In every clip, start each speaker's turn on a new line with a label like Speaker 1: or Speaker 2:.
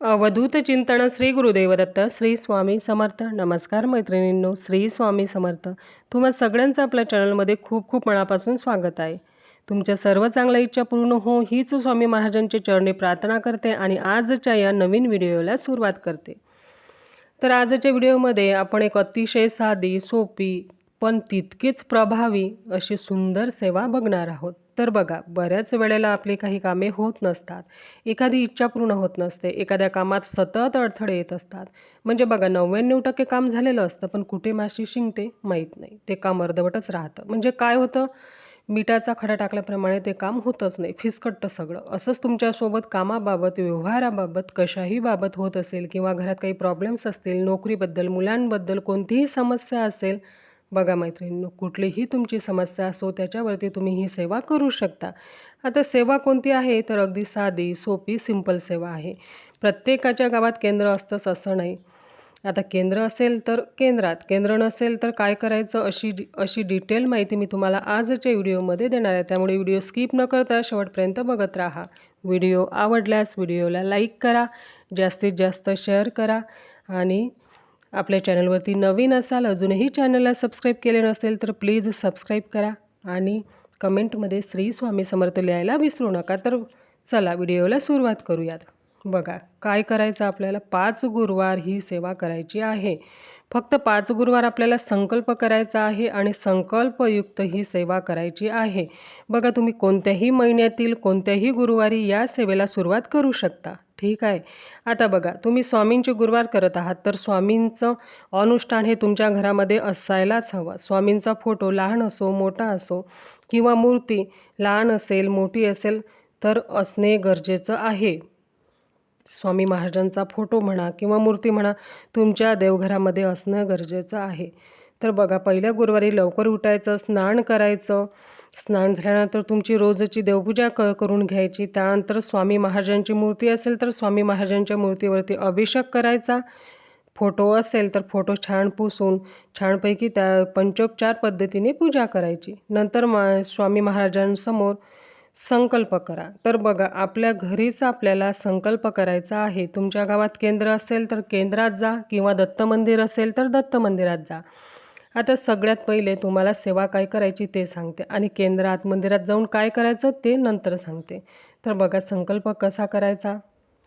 Speaker 1: अवधूत चिंतन श्री गुरुदेवदत्त श्री स्वामी समर्थ. नमस्कार मैत्रिणींनो श्री स्वामी समर्थ. तुम्हा सगळ्यांचं आपल्या चॅनलमध्ये खूप खूप मनापासून स्वागत आहे. तुमच्या सर्व चांगल्या इच्छा पूर्ण हो हीच स्वामी महाराजांची चरणी प्रार्थना करते आणि आजच्या या नवीन व्हिडिओला सुरुवात करते. तर आजच्या व्हिडिओमध्ये आपण एक अतिशय साधी सोपी पण तितकीच प्रभावी अशी सुंदर सेवा बघणार आहोत. तर बघा बऱ्याच वेळेला आपली काही कामे होत नसतात. एखादी इच्छा पूर्ण होत नसते. एखाद्या कामात सतत अडथळे येत असतात. म्हणजे बघा नव्याण्णव टक्के काम झालेलं असतं पण कुठे माशी शिंकते माहीत नाही. ते काम अर्धवटच राहतं. म्हणजे काय होतं? मिठाचा खडा टाकल्याप्रमाणे ते काम होतच नाही. फिसकटतं सगळं. असंच तुमच्यासोबत कामाबाबत व्यवहाराबाबत कशाही बाबत होत असेल किंवा घरात काही प्रॉब्लेम्स असतील नोकरीबद्दल मुलांबद्दल कोणतीही समस्या असेल बघा मैत्रिणींनो कुठलीही तुमची समस्या असो त्याच्यावरती तुम्ही ही सेवा करू शकता. आता सेवा कोणती आहे? तर अगदी साधी सोपी सिंपल सेवा आहे. प्रत्येकाच्या गावात केंद्र असतंच असं नाही. आता केंद्र असेल तर केंद्रात केंद्र नसेल तर काय करायचं अशी अशी डिटेल माहिती मी तुम्हाला आजच्या व्हिडिओमध्ये देणार आहे. त्यामुळे व्हिडिओ स्किप न करता शेवटपर्यंत बघत राहा. व्हिडिओ आवडल्यास व्हिडिओला लाईक करा जास्तीत जास्त शेअर करा आणि आपल्या चॅनलवरती नवीन असाल अजूनही चॅनलला सबस्क्राईब केले नसेल तर प्लीज सबस्क्राईब करा आणि कमेंटमध्ये श्री स्वामी समर्थ लिहायला विसरू नका. तर चला व्हिडिओला सुरुवात करूयात. बघा काय करायचं आपल्याला? पाच गुरुवार ही सेवा करायची आहे. फक्त पाच गुरुवार आपल्याला संकल्प करायचा आहे आणि संकल्पयुक्त ही सेवा करायची आहे. बघा तुम्ही कोणत्याही महिन्यातील कोणत्याही गुरुवारी या सेवेला सुरुवात करू शकता. ठीक आहे. आता बघा तुम्ही स्वामींचे गुरुवार करत आहात तर स्वामींचं अनुष्ठान हे तुमच्या घरामध्ये असायलाच हवं. स्वामींचा फोटो लहान असो मोठा असो किंवा मूर्ती लहान असेल मोठी असेल तर असणे गरजेचं आहे. स्वामी महाराजांचा फोटो म्हणा किंवा मूर्ती म्हणा तुमच्या देवघरामध्ये असणं गरजेचं आहे. तर बघा पहिल्या गुरुवारी लवकर उठायचं स्नान करायचं स्नान झाल्यानंतर तुमची रोजची देवपूजा क करून घ्यायची. त्यानंतर स्वामी महाराजांची मूर्ती असेल तर स्वामी महाराजांच्या मूर्तीवरती अभिषेक करायचा. फोटो असेल तर फोटो छान पुसून छानपैकी त्या पंचोपचार पद्धतीने पूजा करायची. नंतर मा स्वामी महाराजांसमोर संकल्प करा. तर बघा आपल्या घरीच आपल्याला संकल्प करायचा आहे. तुमच्या गावात केंद्र असेल तर केंद्रात जा किंवा दत्त मंदिर असेल तर दत्त मंदिरात जा. आता सगळ्यात पहिले तुम्हाला सेवा काय करायची ते सांगते आणि केंद्रात मंदिरात जाऊन काय करायचं ते नंतर सांगते. तर बघा संकल्प कसा करायचा?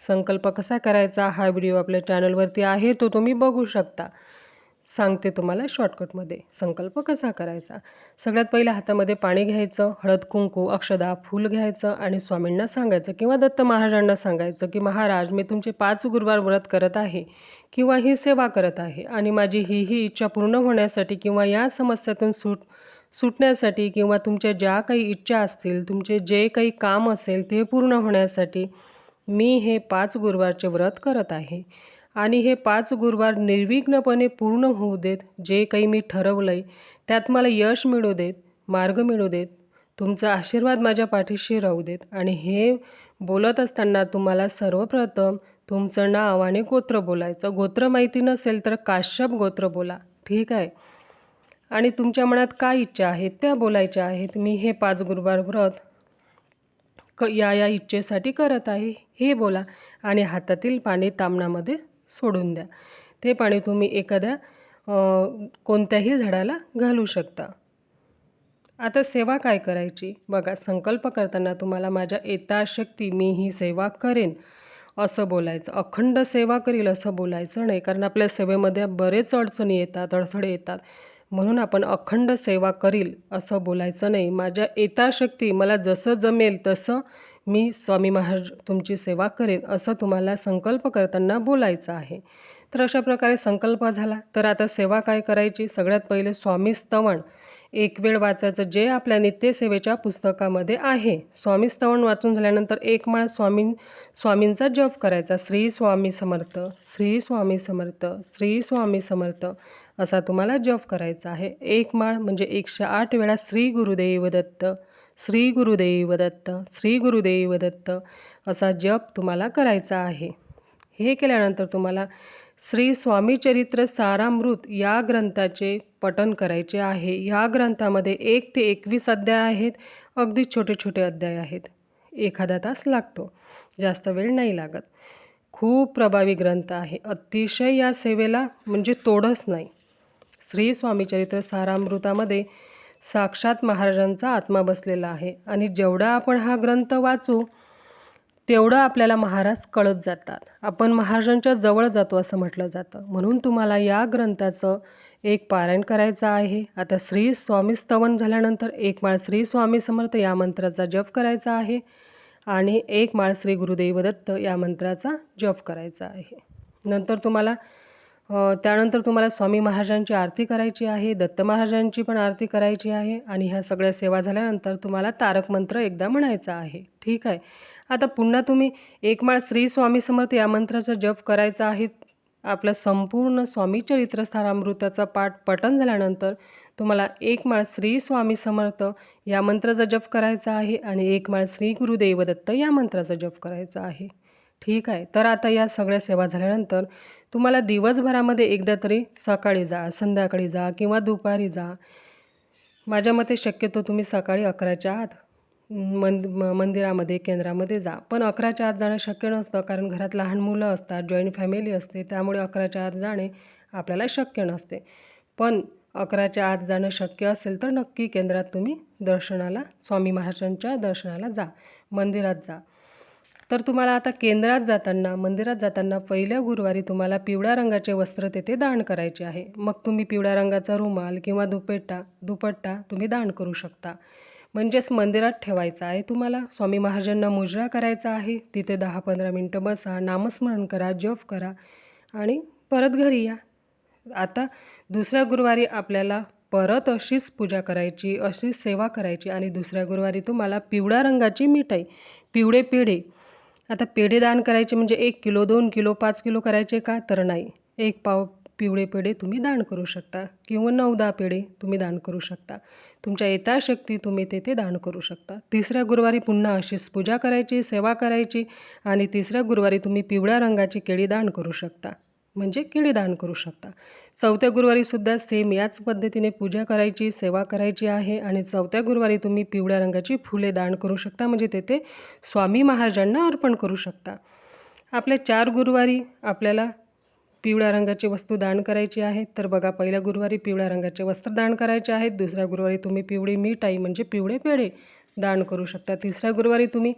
Speaker 1: संकल्प कसा करायचा? हा व्हिडिओ आपल्या चॅनलवरती आहे तो तुम्ही बघू शकता. सांगते तुम्हाला शॉर्टकटमध्ये संकल्प कसा करायचा? सगळ्यात पहिलं हातामध्ये पाणी घ्यायचं हळद कुंकू अक्षदा फूल घ्यायचं आणि स्वामींना सांगायचं किंवा दत्त महाराजांना सांगायचं की महाराज मी तुमचे पाच गुरुवार व्रत करत आहे किंवा ही सेवा करत आहे आणि माझी ही ही इच्छा पूर्ण होण्यासाठी किंवा या समस्यातून सूट सुटण्यासाठी किंवा तुमच्या ज्या काही इच्छा असतील तुमचे जे काही काम असेल ते पूर्ण होण्यासाठी मी हे पाच गुरुवारचे व्रत करत आहे. आणि हे पाच गुरुवार निर्विघ्नपणे पूर्ण होऊ देत जे काही मी ठरवलं आहे त्यात मला यश मिळू देत मार्ग मिळू देत तुमचा आशीर्वाद माझ्या पाठीशी राहू देत. आणि हे बोलत असताना तुम्हाला सर्वप्रथम तुमचं नाव आणि गोत्र बोलायचं. गोत्र माहिती नसेल तर काश्यप गोत्र बोला. ठीक आहे? आणि तुमच्या मनात काय इच्छा आहेत त्या बोलायच्या आहेत. मी हे पाच गुरुवार व्रत क या या इच्छेसाठी करत आहे. हे बोला. आणि हातातील पाणी तामणामध्ये सोडून द्या. ते पाणी तुम्ही एखाद्या कोणत्याही झाडाला घालू शकता. आता सेवा काय करायची? बघा संकल्प करताना तुम्हाला माझ्या येताशक्ती मी ही सेवा करेन असं बोलायचं. अखंड सेवा करील असं बोलायचं नाही. कारण आपल्या सेवेमध्ये बरेच अडचणी येतात अडथळे येतात. म्हणून आपण अखंड सेवा करील असं बोलायचं नाही. माझ्या येताशक्ती मला जसं जमेल तसं मी स्वामी महाराज तुमची सेवा करेन असं तुम्हाला संकल्प करताना बोलायचं आहे. तर अशा प्रकारे संकल्प झाला. तर आता सेवा काय करायची? सगळ्यात पहिले स्वामी स्तवण एक वेळ वाचायचं जे आपल्या नित्यसेवेच्या पुस्तकामध्ये आहे. स्वामी स्तवण वाचून झाल्यानंतर एक माळ स्वामी स्वामींचा जप करायचा. श्री स्वामी समर्थ श्री स्वामी समर्थ श्री स्वामी समर्थ असा तुम्हाला जप करायचा आहे. एक माळ म्हणजे एकशे आठ वेळा श्री गुरुदेव दत्त श्री गुरुदेव दत्त श्री गुरुदेव दत्त असा जप तुम्हाला करायचा आहे. हे केल्यानंतर तुम्हाला श्री स्वामी चरित्र सारामृत या ग्रंथाचे पठन करायचे आहे. या ग्रंथामध्ये एक ते एकवीस अध्याय आहेत. अगदी छोटे छोटे अध्याय आहेत. एखादा तास लागतो. जास्त वेळ नाही लागत. खूप प्रभावी ग्रंथ आहे. अतिशय या सेवेला म्हणजे तोडच नाही. श्री स्वामी चरित्र सारामृतामध्ये साक्षात महाराजांचा आत्मा बसलेला आहे. आणि जेवढा आपण हा ग्रंथ वाचू तेवढं आपल्याला महाराज कळत जातात. आपण महाराजांच्या जवळ जातो असं म्हटलं जातं. म्हणून तुम्हाला या ग्रंथाचं एक पारायण करायचं आहे. आता श्री स्वामी स्तवन झाल्यानंतर एक माळ श्री स्वामी समर्थ या मंत्राचा जप करायचा आहे. आणि एक माळ श्री गुरुदेव दत्त या मंत्राचा जप करायचा आहे. नंतर तुम्हाला त्यानंतर तुम्हाला स्वामी महाराजांची आरती करायची आहे दत्त महाराजांची पण आरती करायची आहे आणि ह्या सगळ्या सेवा झाल्यानंतर तुम्हाला तारक मंत्र एकदा म्हणायचा आहे. ठीक आहे? आता पुन्हा तुम्ही एकमाळ श्री स्वामी समर्थ या मंत्राचा जप करायचा आहे. आपलं संपूर्ण स्वामी चरित्र सारामृताचा पाठ पठन झाल्यानंतर तुम्हाला एक माळ श्री स्वामी समर्थ या मंत्राचा जप करायचा आहे आणि एक माळ श्री गुरुदेवदत्त या मंत्राचा जप करायचा आहे. ठीक आहे. तर आता या सगळ्या सेवा झाल्यानंतर तुम्हाला दिवसभरामध्ये एकदा तरी सकाळी जा संध्याकाळी जा किंवा दुपारी जा. माझ्या मते शक्यतो तुम्ही सकाळी अकराच्या आत मंद मंदिरामध्ये केंद्रामध्ये जा. पण अकराच्या आत जाणं शक्य नसतं कारण घरात लहान मुलं असतात जॉईंट फॅमिली असते त्यामुळे अकराच्या आत जाणे आपल्याला शक्य नसते. पण अकराच्या आत जाणं शक्य असेल तर नक्की केंद्रात तुम्ही दर्शनाला स्वामी महाराजांच्या दर्शनाला जा. मंदिरात जा. तर तुम्हाला आता केंद्रात जाताना मंदिरात जाताना पहिल्या गुरुवारी तुम्हाला पिवळ्या रंगाचे वस्त्र तेथे दान करायचे आहे. मग तुम्ही पिवळ्या रंगाचा रुमाल किंवा दुपेटा दुपट्टा तुम्ही दान करू शकता. म्हणजेच मंदिरात ठेवायचं आहे तुम्हाला. स्वामी महाराजांना मुजरा करायचा आहे. तिथे दहा पंधरा मिनटं बसा नामस्मरण करा जप करा आणि परत घरी या. आता दुसऱ्या गुरुवारी आपल्याला परत अशीच पूजा करायची अशीच सेवा करायची आणि दुसऱ्या गुरुवारी तुम्हाला पिवळ्या रंगाची मिठाई पिवळे पेढे आता पेढे दान करायचे म्हणजे एक किलो दोन किलो पाच किलो करायचे का? तर नाही. एक पाव पिवळे पेढे तुम्ही दान करू शकता किंवा नऊ दहा पेढे तुम्ही दान करू शकता. तुमच्या यथाशक्ती तुम्ही तेथे दान करू शकता. तिसऱ्या गुरुवारी पुन्हा अशीच पूजा करायची सेवा करायची आणि तिसऱ्या गुरुवारी तुम्ही पिवळ्या रंगाची केळी दान करू शकता. म्हणजे किडीदान दान करू शकता. चौथ्या गुरुवारीसुद्धा सेम याच पद्धतीने पूजा करायची सेवा करायची आहे आणि चौथ्या गुरुवारी तुम्ही पिवळ्या रंगाची फुले दान करू शकता म्हणजे तेथे स्वामी महाराजांना अर्पण करू शकता. आपल्या चार गुरुवारी आपल्याला पिवळ्या रंगाची वस्तू दान करायची आहे. तर बघा पहिल्या गुरुवारी पिवळ्या रंगाचे वस्त्र दान करायचे आहेत दुसऱ्या गुरुवारी तुम्ही पिवळी मिठाई म्हणजे पिवळे पेढे दान करू शकता. तिसऱ्या गुरुवारी तुम्ही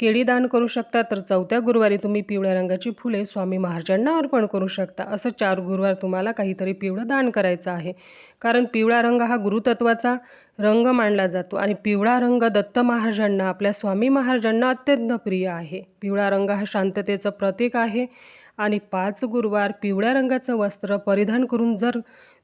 Speaker 1: केळी दान करू शकता तर चौथ्या गुरुवारी तुम्ही पिवळ्या रंगाची फुले स्वामी महाराजांना अर्पण करू शकता. असं चार गुरुवार तुम्हाला काहीतरी पिवळं दान करायचं आहे. कारण पिवळा रंग हा गुरुतत्वाचा रंग मानला जातो आणि पिवळा रंग दत्त महाराजांना आपल्या स्वामी महाराजांना अत्यंत प्रिय आहे. पिवळा रंग हा शांततेचं प्रतीक आहे आणि पाच गुरुवार पिवळ्या रंगाचं वस्त्र परिधान करून जर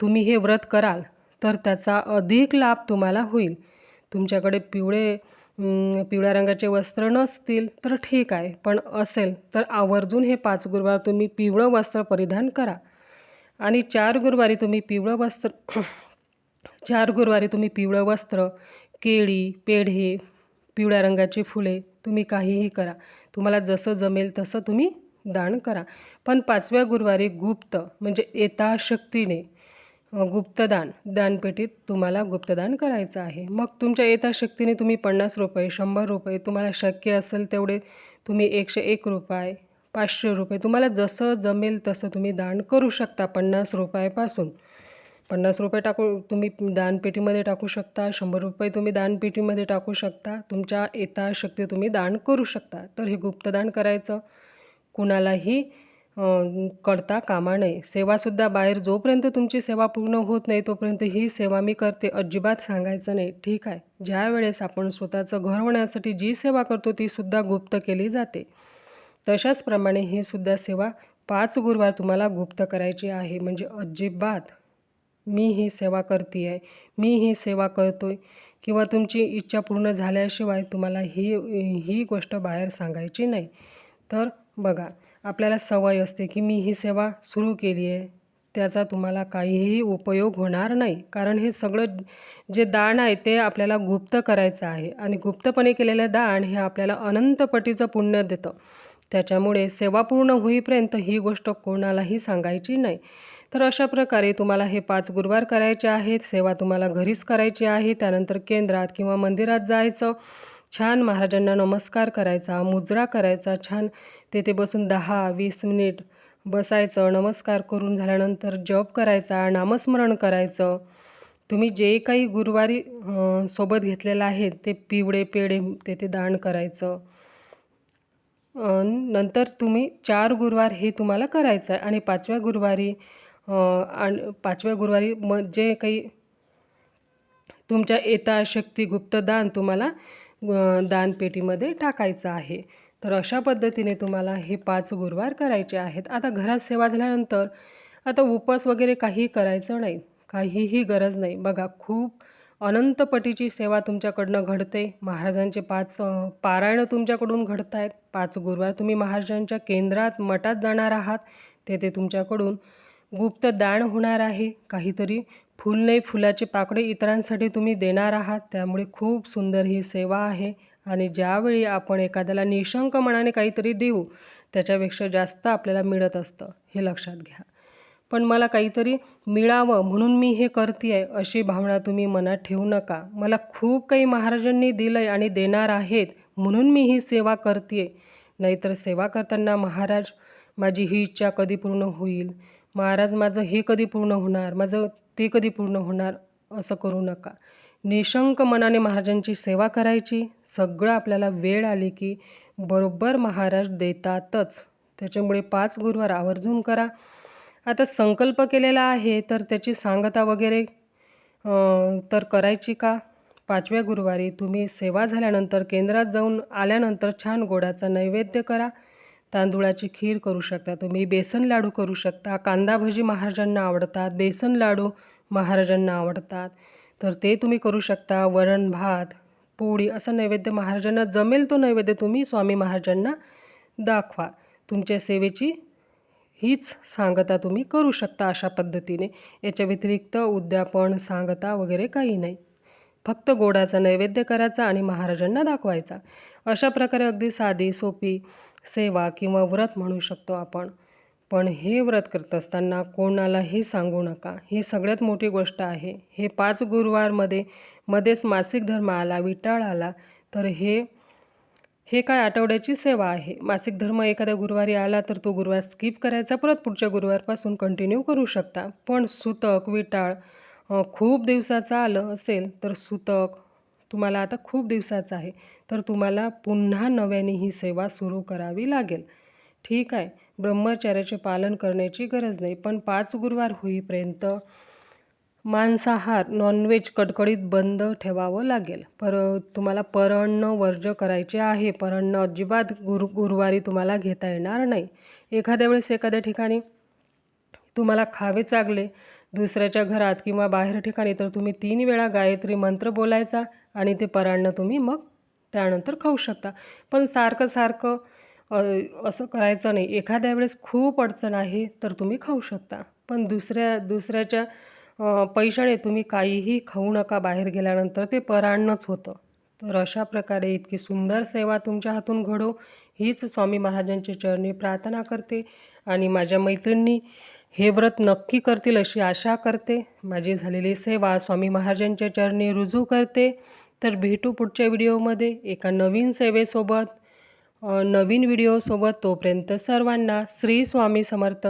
Speaker 1: तुम्ही हे व्रत कराल तर त्याचा अधिक लाभ तुम्हाला होईल. तुमच्याकडे पिवळे पिवळ्या रंगाचे वस्त्र नसतील तर ठीक आहे पण असेल तर आवर्जून हे पाच गुरुवार तुम्ही पिवळं वस्त्र परिधान करा. आणि चार गुरुवारी तुम्ही पिवळं वस्त्र चार गुरुवारी तुम्ही पिवळं वस्त्र केळी पेढे पिवळ्या रंगाची फुले तुम्ही काहीही करा. तुम्हाला जसं जमेल तसं तुम्ही दान करा. पण पाचव्या गुरुवारी गुप्त म्हणजे येता शक्तीने गुप्तदान दानपेटीत तुम्हाला गुप्तदान करायचं आहे. मग तुमच्या यथाशक्तीने तुम्ही पन्नास रुपये शंभर रुपये तुम्हाला शक्य असेल तेवढे तुम्ही एकशे एक रुपये पाचशे रुपये तुम्हाला जसं जमेल तसं तुम्ही दान करू शकता पन्नास रुपयापासून. पन्नास रुपये टाकू तुम्ही दानपेटीमध्ये टाकू शकता शंभर रुपये तुम्ही दानपेटीमध्ये टाकू शकता तुमच्या यथाशक्ती तुम्ही दान करू शकता. तर हे गुप्तदान करायचं. कुणालाही करता कामा नये. सेवासुद्धा बाहेर जोपर्यंत तुमची सेवा पूर्ण होत नाही तोपर्यंत ही सेवा मी करते अजिबात सांगायचं नाही. ठीक आहे. ज्या वेळेस आपण स्वतःचं घर होण्यासाठी जी सेवा करतो ती सुद्धा गुप्त केली जाते. तशाच प्रमाणे ही सुद्धा सेवा पाच गुरुवार तुम्हाला गुप्त करायची आहे. म्हणजे अजिबात मी ही सेवा करते आहे मी ही सेवा करतो आहे किंवा तुमची इच्छा पूर्ण झाल्याशिवाय तुम्हाला ही ही गोष्ट बाहेर सांगायची नाही. तर बघा आपल्याला सवय असते की मी ही सेवा सुरू केली आहे त्याचा तुम्हाला काहीही उपयोग होणार नाही. कारण हे सगळं जे दान आहे ते आपल्याला गुप्त करायचं आहे आणि गुप्तपणे केलेलं दान हे आपल्याला अनंतपटीचं पुण्य देतं. त्याच्यामुळे सेवा पूर्ण होईपर्यंत ही गोष्ट कोणालाही सांगायची नाही. तर अशा प्रकारे तुम्हाला हे पाच गुरुवार करायचे आहेत सेवा तुम्हाला घरीच करायची आहे त्यानंतर केंद्रात किंवा मंदिरात जायचं छान महाराजांना नमस्कार करायचा मुजरा करायचा छान तेथे बसून दहा वीस मिनिट बसायचं नमस्कार करून झाल्यानंतर जप करायचा नामस्मरण करायचं. तुम्ही जे काही गुरुवारी सोबत घेतलेलं आहे ते पिवळे पेढे तेथे दान करायचं. नंतर तुम्ही चार गुरुवार हे तुम्हाला करायचं आहे आणि पाचव्या गुरुवारी आणि पाचव्या गुरुवारी म जे काही तुमच्या यथाशक्ती गुप्त दान तुम्हाला दानपेटीमध्ये टाकायचं आहे. तर अशा पद्धतीने तुम्हाला हे पाच गुरुवार करायचे आहेत. आता घरात सेवा झाल्यानंतर आता उपवास वगैरे काही करायचं नाही. काहीही गरज नाही. बघा खूप अनंतपटीची सेवा तुमच्याकडनं घडते. महाराजांचे पाच पारायणं तुमच्याकडून घडत आहेत पाच गुरुवार तुम्ही महाराजांच्या केंद्रात मठात जाणार आहात. तेथे तुमच्याकडून गुप्त दान होणार आहे. काहीतरी फुल नाही फुलाचे पाकडे इतरांसाठी तुम्ही देणार आहात. त्यामुळे खूप सुंदर ही सेवा आहे. आणि ज्यावेळी आपण एखाद्याला निशंक मनाने काहीतरी देऊ त्याच्यापेक्षा जास्त आपल्याला मिळत असतं हे लक्षात घ्या. पण मला काहीतरी मिळावं म्हणून मी हे करते आहे अशी भावना तुम्ही मनात ठेवू नका. मला खूप काही महाराजांनी दिलं आहे आणि देणार आहेत म्हणून मी ही सेवा करते आहे नाहीतर सेवा करताना महाराज माझी ही इच्छा कधी पूर्ण होईल? महाराज माझं हे कधी पूर्ण होणार? माझं ते कधी पूर्ण होणार असं करू नका. निशंक मनाने महाराजांची सेवा करायची. सगळं आपल्याला वेळ आली की बरोबर महाराज देतातच. त्याच्यामुळे पाच गुरुवार आवर्जून करा. आता संकल्प केलेला आहे तर त्याची सांगता वगैरे तर करायची का? पाचव्या गुरुवारी तुम्ही सेवा झाल्यानंतर केंद्रात जाऊन आल्यानंतर छान गोडाचा नैवेद्य करा. तांदूळाची खीर करू शकता. तुम्ही बेसन लाडू करू शकता. कांदा भजी महाराजांना आवडतात. बेसन लाडू महाराजांना आवडतात. तर ते तुम्ही करू शकता. वरण भात पोळी असं नैवेद्य महाराजांना जमेल तो नैवेद्य तुम्ही स्वामी महाराजांना दाखवा. तुमच्या सेवेची हीच सांगता तुम्ही करू शकता अशा पद्धतीने. याच्या व्यतिरिक्त उद्यापन सांगता वगैरे काही नाही. फक्त गोडाचा नैवेद्य करायचा आणि महाराजांना दाखवायचा. अशा प्रकारे अगदी साधी सोपी सेवा किंवा व्रत म्हणू शकतो आपण. पण हे व्रत करत असताना कोणालाही सांगू नका. ही सगळ्यात मोठी गोष्ट आहे. हे पाच गुरुवारमध्ये मध्येच मासिक धर्म आला विटाळ आला तर हे हे काय आठवड्याची सेवा आहे? मासिक धर्म एखाद्या गुरुवारी आला तर तो गुरुवार स्किप करायचा परत पुढच्या गुरुवारपासून कंटिन्यू करू शकता. पण सुतक विटाळ खूप दिवसाचं आलं असेल तर सुतक तुम्हाला आता खूप दिवसाचं आहे. तर तुम्हाला पुन्हा नव्याने ही सेवा सुरू करावी लागेल. ठीक आहे. ब्रह्मचर्याचे पालन करण्याची गरज नाही. पण पाच गुरुवार होईपर्यंत मांसाहार नॉनव्हेज कडकडीत बंद ठेवावं लागेल. पर तुम्हाला परअन्न वर्ज करायचे आहे. परअन्न अजिबात गुरु गुरुवारी तुम्हाला घेता येणार नाही. एखाद्या वेळेस एखाद्या ठिकाणी तुम्हाला खावे चागले. दुसऱ्याच्या घरात किंवा बाहेर ठिकाणी तर तुम्ही तीन वेळा गायत्री मंत्र बोलायचा आणि ते परान्न तुम्ही मग त्यानंतर खाऊ शकता. पण सारखं सारखं असं करायचं नाही. एखाद्या वेळेस खूप अडचण आहे तर तुम्ही खाऊ शकता. पण दुसऱ्या दुसऱ्याच्या पैशाने तुम्ही काहीही खाऊ नका बाहेर गेल्यानंतर ते परान्नच होतं. तर अशा प्रकारे इतकी सुंदर सेवा तुमच्या हातून घडो हीच स्वामी महाराजांच्या चरणी प्रार्थना करते. आणि माझ्या मैत्रिणी हे व्रत नक्की करतील अशी आशा करते. माझी झालेली सेवा स्वामी महाराजांच्या चरणी रुजू करते. तर भेटू पुढच्या व्हिडिओमध्ये एका नवीन सेवेसोबत. नवीन व्हिडिओसोबत तोपर्यंत सर्वांना श्री स्वामी समर्थ.